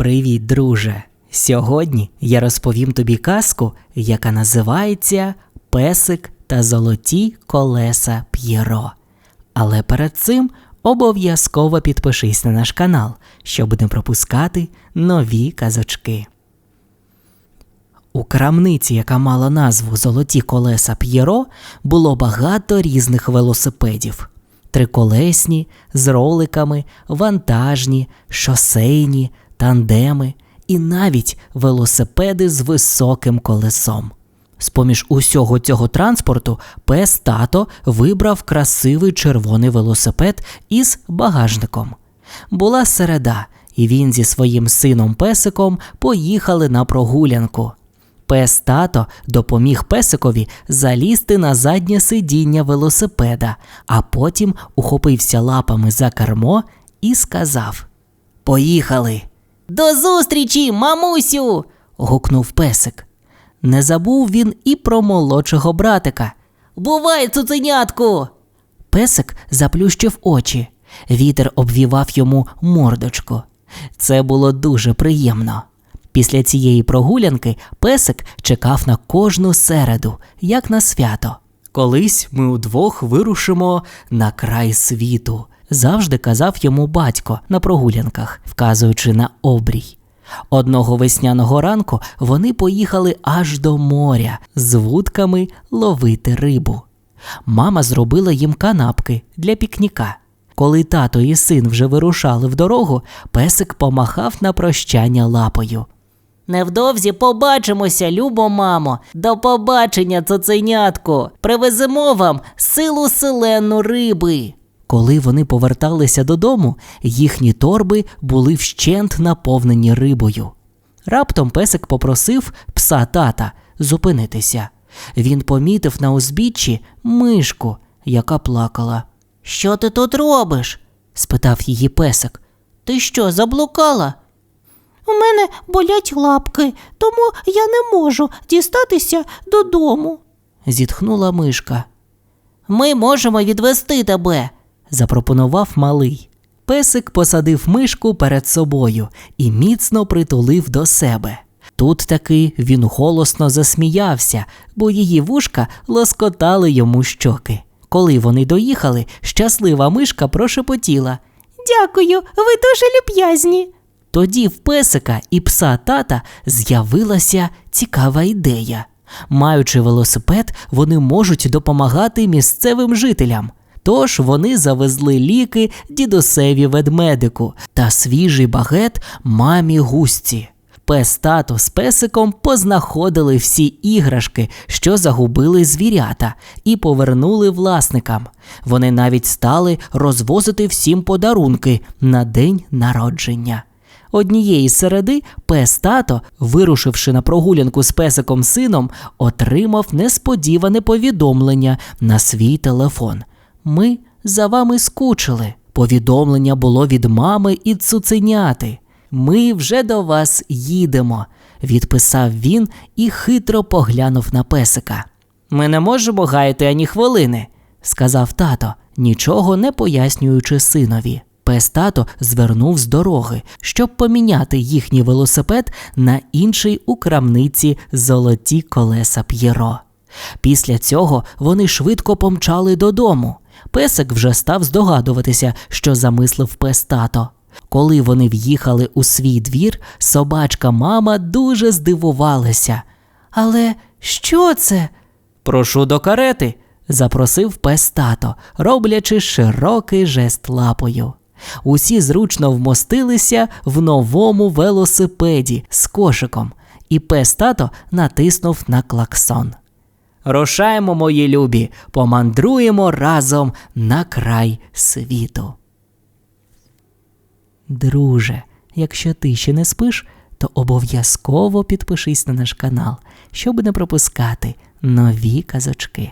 Привіт, друже! Сьогодні я розповім тобі казку, яка називається Песик та золоті колеса П'єро. Але перед цим обов'язково підпишись на наш канал, щоб не пропускати нові казочки. У крамниці, яка мала назву Золоті колеса П'єро, було багато різних велосипедів: триколесні, з роликами, вантажні, шосейні, тандеми і навіть велосипеди з високим колесом. З-поміж усього цього транспорту пес тато вибрав красивий червоний велосипед із багажником. Була середа, і він зі своїм сином песиком поїхали на прогулянку. Пес тато допоміг песикові залізти на заднє сидіння велосипеда, а потім ухопився лапами за кермо і сказав: Поїхали! До зустрічі, мамусю. гукнув песик. Не забув він і про молодшого братика. Бувай, цуценятку. Песик заплющив очі. Вітер обвівав йому мордочку. Це було дуже приємно. Після цієї прогулянки песик чекав на кожну середу, як на свято. Колись ми удвох вирушимо на край світу, завжди казав йому батько на прогулянках, вказуючи на обрій. Одного весняного ранку вони поїхали аж до моря з вудками ловити рибу. Мама зробила їм канапки для пікніка. Коли тато і син вже вирушали в дорогу, песик помахав на прощання лапою. Невдовзі побачимося, любо мамо. До побачення, цуценятко. Привеземо вам силу селену риби. Коли вони поверталися додому, їхні торби були вщент наповнені рибою. Раптом песик попросив пса тата зупинитися. Він помітив на узбіччі мишку, яка плакала. Що ти тут робиш? спитав її песик. Ти що, заблукала? У мене болять лапки, тому я не можу дістатися додому. зітхнула мишка. Ми можемо відвести тебе, запропонував малий. Песик посадив мишку перед собою і міцно притулив до себе. Тут таки він голосно засміявся, бо її вушка лоскотали йому щоки. Коли вони доїхали, щаслива мишка прошепотіла. Дякую, ви дуже люб'язні. Тоді в песика і пса тата з'явилася цікава ідея. Маючи велосипед, вони можуть допомагати місцевим жителям. Тож вони завезли ліки дідусеві ведмедику та свіжий багет мамі гусці. Пес тато з песиком познаходили всі іграшки, що загубили звірята, і повернули власникам. Вони навіть стали розвозити всім подарунки на день народження. Однієї середи пес тато, вирушивши на прогулянку з песиком сином, отримав несподіване повідомлення на свій телефон. Ми за вами скучили. Повідомлення було від мами і цуценяти. Ми вже до вас їдемо, відписав він і хитро поглянув на песика. Ми не можемо гаяти ані хвилини, сказав тато, нічого не пояснюючи синові. Пес тато звернув з дороги, щоб поміняти їхній велосипед на інший у крамниці золоті колеса П'єро. Після цього вони швидко помчали додому. Песик вже став здогадуватися, що замислив пес тато. Коли вони в'їхали у свій двір, собачка мама дуже здивувалася. Але що це? Прошу до карети, запросив пес тато, роблячи широкий жест лапою. Усі зручно вмостилися в новому велосипеді з кошиком, і пес тато натиснув на клаксон. Рушаємо, мої любі, помандруємо разом на край світу. Друже, якщо ти ще не спиш, то обов'язково підпишись на наш канал, щоб не пропускати нові казочки.